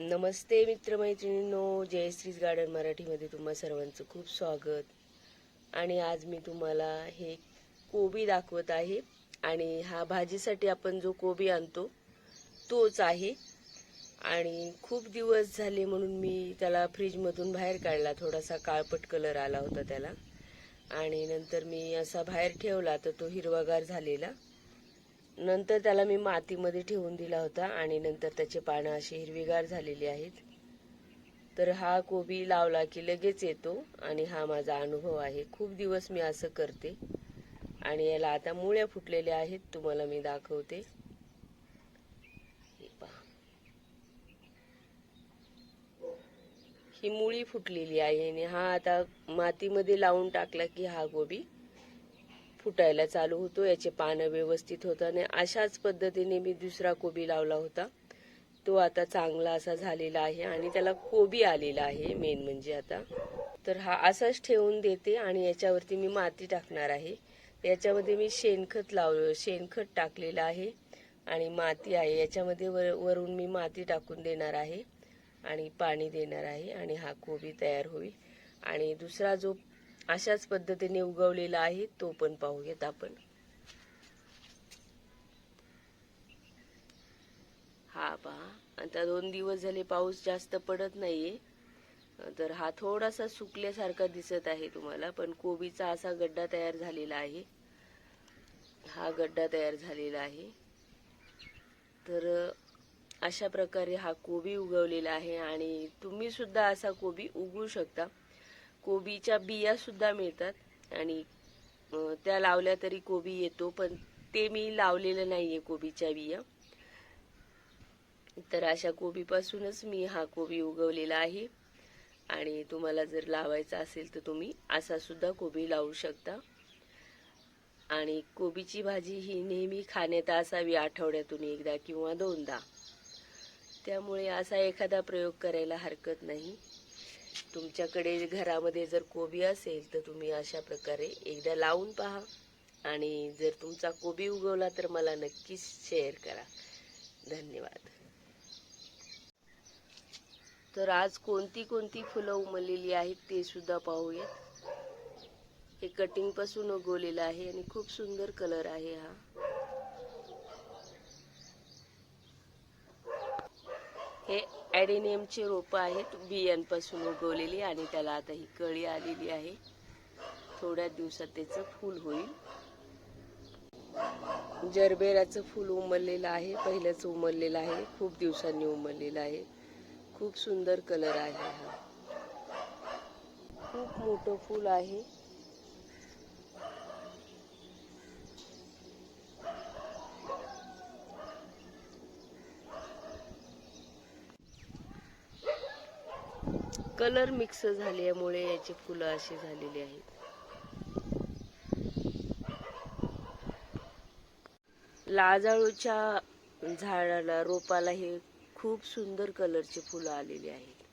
नमस्ते मित्रमैत्रिणींनो जयश्रीज garden मराठीमध्ये तुम्हा सर्वांचं खूप स्वागत. आणि आज मी तुम्हाला हे कोबी दाखवत आहे आणि हा भाजीसाठी आपण जो कोबी आणतो तोच आहे. आणि खूप दिवस झाले म्हणून मी त्याला फ्रीजमधून बाहेर काढला थोडासा काळपट कलर आला होता त्याला. आणि नंतर मी असा बाहेर ठेवला तर तो हिरवागार झालेला. नंतर त्याला मी मातीमध्ये ठेवून दिला होता आणि नंतर त्याचे पानं अशी हिरवीगार झालेली आहेत. तर हा कोबी लावला की लगेच येतो आणि हा माझा अनुभव आहे. खूप दिवस मी असं करते आणि याला आता मुळ्या फुटलेल्या आहेत तुम्हाला मी दाखवते. पहा. ही मुळी फुटलेली आहे आणि हा आता मातीमध्ये लावून टाकला की हा कोबी फुटायला चालू होतो. याचे पानं व्यवस्थित होतं आणि अशाच पद्धतीने मी दुसरा कोबी लावला होता. तो आता चांगला असा झालेला आहे आणि त्याला कोबी आलेला आहे मेन म्हणजे आता. तर हा असाच ठेवून देते आणि याच्यावरती मी माती टाकणार आहे. याच्यामध्ये मी शेणखत लाव शेणखत टाकलेलं आहे आणि माती आहे. याच्यामध्ये वर वरून मी माती टाकून देणार आहे आणि पाणी देणार आहे आणि हा कोबी तयार होईल. आणि दुसरा जो अशाच पद्धतीने उगवलेला आहे तो पण पाहूयात आपण. हा पहा आता दोन दिवस झाले पाऊस जास्त पडत नाहीये. तर हा थोडासा सुकल्यासारखा दिसत आहे तुम्हाला पण कोबीचा असा गड्डा तयार झालेला आहे. हा गड्डा तयार झालेला आहे. तर अशा प्रकारे हा कोबी उगवलेला आहे आणि तुम्ही सुद्धा असा कोबी उगवू शकता. कोबीच्या बिया सुद्धा मिळतात. आणि त्या लावल्या तरी कोबी येतो पण ते मी लावलेलं नाही आहे कोबीच्या बिया. तर अशा कोबीपासूनच मी हा कोबी उगवलेला आहे. आणि तुम्हाला जर लावायचा असेल तर तुम्ही असा सुद्धा कोबी लावू शकता. आणि कोबीची भाजी ही नेहमी खाण्यात असावी आठवड्यातून एकदा किंवा दोनदा. त्यामुळे असा एखादा प्रयोग करायला हरकत नाही. तुमच्याकडे घरामध्ये जर कोबी असेल तर तुम्ही अशा प्रकारे एकदा लावून पहा. आणि जर तुमचा कोबी उगवला तर मला नक्कीच शेअर करा. धन्यवाद. तर आज कोणती कोणती फुलं उमललेली आहेत ते सुद्धा पाहूयात. हे कटिंगपासून उगवलेलं आहे आणि खूप सुंदर कलर आहे हा. ॲडेनियमचे रोपं आहेत बियांपासून उगवलेली आणि त्याला आता ही कळी आलेली आहे. थोड्या दिवसात त्याचं फूल होईल. जरबेराचं फूल उमललेलं आहे पहिलंच उमललेलं आहे खूप दिवसांनी उमललेलं आहे. खूप सुंदर कलर आहे हा. खूप मोठं फूल आहे. कलर मिक्स झाल्यामुळे याची फुलं अशी झालेली आहेत. लाजाळूच्या झाडाला रोपाला हे खूप सुंदर कलरचे फुलं आलेली आहेत.